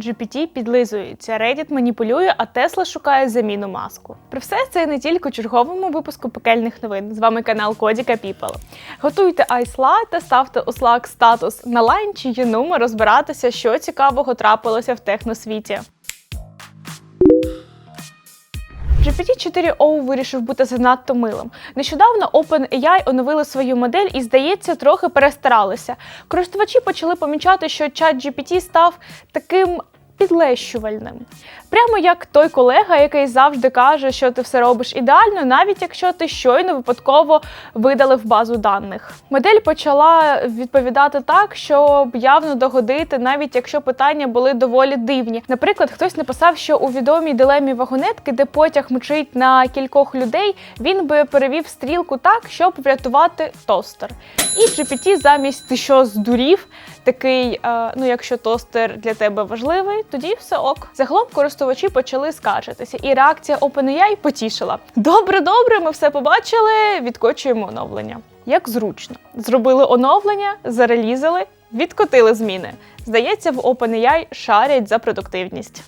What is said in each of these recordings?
GPT підлизується, Reddit маніпулює, а Tesla шукає заміну маску. Про все це не тільки у черговому випуску пекельних новин. З вами канал Кодіка People. Готуйте айсла та ставте у Slack статус на лайн чи юнума розбиратися, що цікавого трапилося в техносвіті. GPT-4o вирішив бути занадто милим. Нещодавно OpenAI оновили свою модель і, здається, трохи перестаралися. Користувачі почали помічати, що чат GPT став таким підлещувальним. Прямо як той колега, який завжди каже, що ти все робиш ідеально, навіть якщо ти щойно випадково видалив базу даних. Модель почала відповідати так, щоб явно догодити, навіть якщо питання були доволі дивні. Наприклад, хтось написав, що у відомій дилемі вагонетки, де потяг мчить на кількох людей, він би перевів стрілку так, щоб врятувати тостер. І GPT замість ти що здурів, такий, е, ну якщо тостер для тебе важливий, тоді все ок. Загалом користувачі почали скаржитися, і реакція OpenAI потішила. Добре, добре, ми все побачили. Відкочуємо оновлення. Як зручно, зробили оновлення, зарелізали, відкотили зміни. Здається, в OpenAI шарять за продуктивність.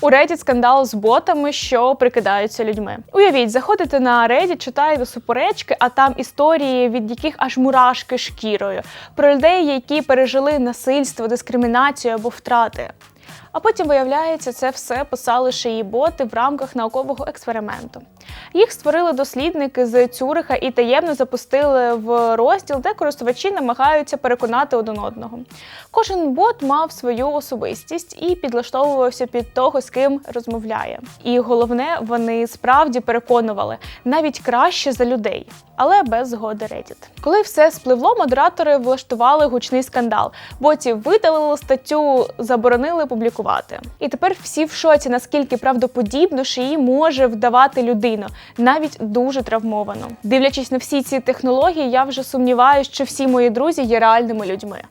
У Reddit скандал з ботами, що прикидаються людьми. Уявіть, заходите на Reddit, читаєте суперечки, а там історії, від яких аж мурашки шкірою, про людей, які пережили насильство, дискримінацію або втрати. А потім виявляється, це все писали шиї боти в рамках наукового експерименту. Їх створили дослідники з Цюриха і таємно запустили в розділ, де користувачі намагаються переконати один одного. Кожен бот мав свою особистість і підлаштовувався під того, з ким розмовляє. І головне, вони справді переконували навіть краще за людей, але без згоди Reddit. Коли все спливло, модератори влаштували гучний скандал. Ботів видалили статтю, заборонили публікувати. І тепер всі в шоці, наскільки правдоподібно шиї може вдавати людина, навіть дуже травмовано. Дивлячись на всі ці технології, я вже сумніваюся, що всі мої друзі є реальними людьми.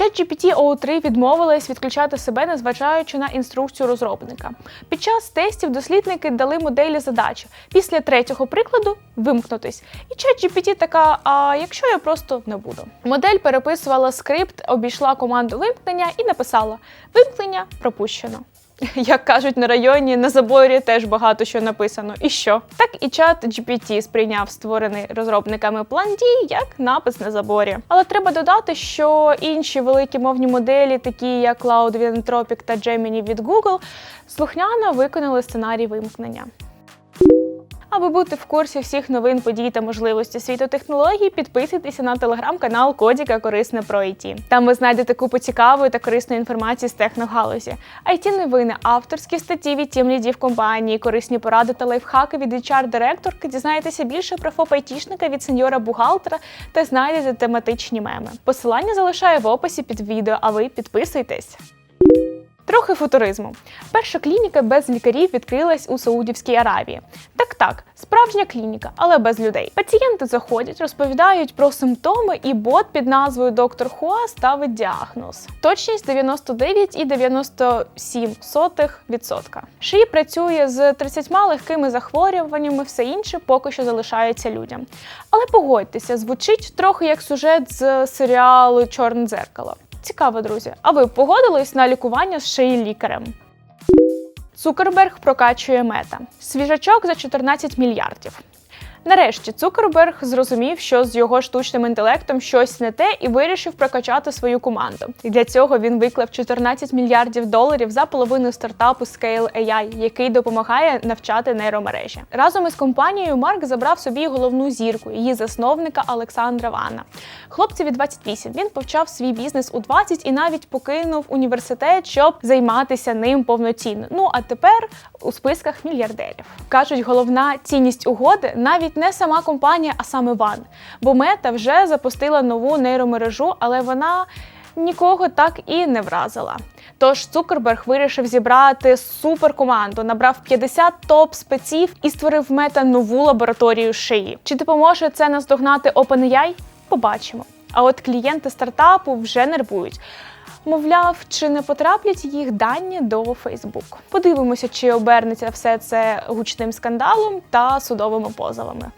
ChatGPT O3 відмовилась відключати себе, незважаючи на інструкцію розробника. Під час тестів дослідники дали моделі задачі після третього прикладу вимкнутись. І ChatGPT така: а якщо я просто не буду. Модель переписувала скрипт, обійшла команду вимкнення і написала: вимкнення пропущено. Як кажуть на районі, на заборі теж багато що написано. І що? Так і чат GPT сприйняв створений розробниками план дій як напис на заборі. Але треба додати, що інші великі мовні моделі, такі як Cloud від та Gemini від Google, слухняно виконали сценарій вимкнення. Аби бути в курсі всіх новин, подій та можливостей світу технологій, підписуйтеся на телеграм-канал Кодіка Корисне про IT. Там ви знайдете купу цікавої та корисної інформації з техногалузі. it новини, авторські статті від тім лідів компанії, корисні поради та лайфхаки від HR-директорки. Дізнаєтеся більше про ФОП айтішника від сеньора бухгалтера та знайдете тематичні меми. Посилання залишаю в описі під відео, а ви підписуйтесь. Трохи футуризму. Перша клініка без лікарів відкрилась у Саудівській Аравії. Так, так, справжня клініка, але без людей. Пацієнти заходять, розповідають про симптоми, і бот під назвою Доктор Хуа ставить діагноз. Точність 99,97%. Шиї працює з 30 легкими захворюваннями, все інше поки що залишається людям. Але погодьтеся, звучить трохи як сюжет з серіалу Чорне дзеркало. Цікаво, друзі. А ви погодились на лікування з шиї лікарем? Цукерберг прокачує мета. Свіжачок за 14 мільярдів. Нарешті Цукерберг зрозумів, що з його штучним інтелектом щось не те, і вирішив прокачати свою команду. І для цього він виклав 14 мільярдів доларів за половину стартапу Scale AI, який допомагає навчати нейромережі. Разом із компанією Марк забрав собі головну зірку, її засновника Олександра Вана. Хлопцеві 28. Він почав свій бізнес у 20 і навіть покинув університет, щоб займатися ним повноцінно. Ну а тепер у списках мільярдерів кажуть, головна цінність угоди навіть не сама компанія, а саме Ван. Бо мета вже запустила нову нейромережу, але вона нікого так і не вразила. Тож Цукерберг вирішив зібрати суперкоманду, набрав 50 топ-спеців і створив мета нову лабораторію шиї. Чи допоможе це наздогнати OpenAI? Побачимо. А от клієнти стартапу вже нервують. Мовляв, чи не потраплять їх дані до Facebook. Подивимося, чи обернеться все це гучним скандалом та судовими позовами.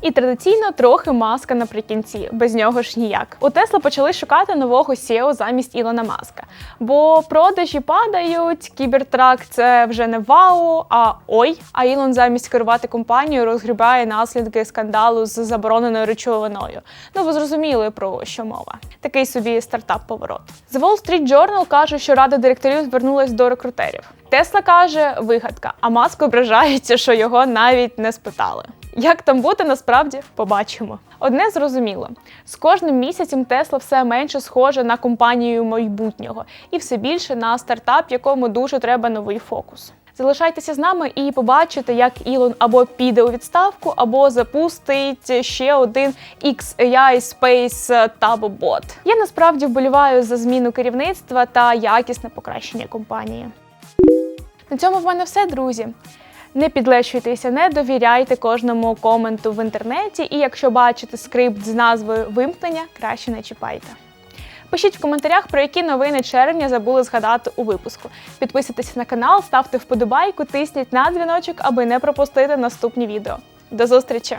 І традиційно трохи маска наприкінці, без нього ж ніяк. У Тесла почали шукати нового SEO замість Ілона Маска. Бо продажі падають, кібертрак це вже не вау, а ой. А Ілон замість керувати компанією розгрібає наслідки скандалу з забороненою речовиною. Ну ви зрозуміли про що мова. Такий собі стартап-поворот. The Wall Street Journal каже, що рада директорів звернулась до рекрутерів. Тесла каже, вигадка, а Маск ображається, що його навіть не спитали. Як там бути, насправді побачимо. Одне зрозуміло: з кожним місяцем Тесла все менше схожа на компанію майбутнього і все більше на стартап, якому дуже треба новий фокус. Залишайтеся з нами і побачите, як Ілон або піде у відставку, або запустить ще один XAI Space Tabobot. Я насправді вболіваю за зміну керівництва та якісне покращення компанії. На цьому в мене все, друзі. Не підлещуйтеся, не довіряйте кожному коменту в інтернеті, і якщо бачите скрипт з назвою вимкнення, краще не чіпайте. Пишіть в коментарях, про які новини червня забули згадати у випуску. Підписуйтесь на канал, ставте вподобайку, тисніть на дзвіночок, аби не пропустити наступні відео. До зустрічі!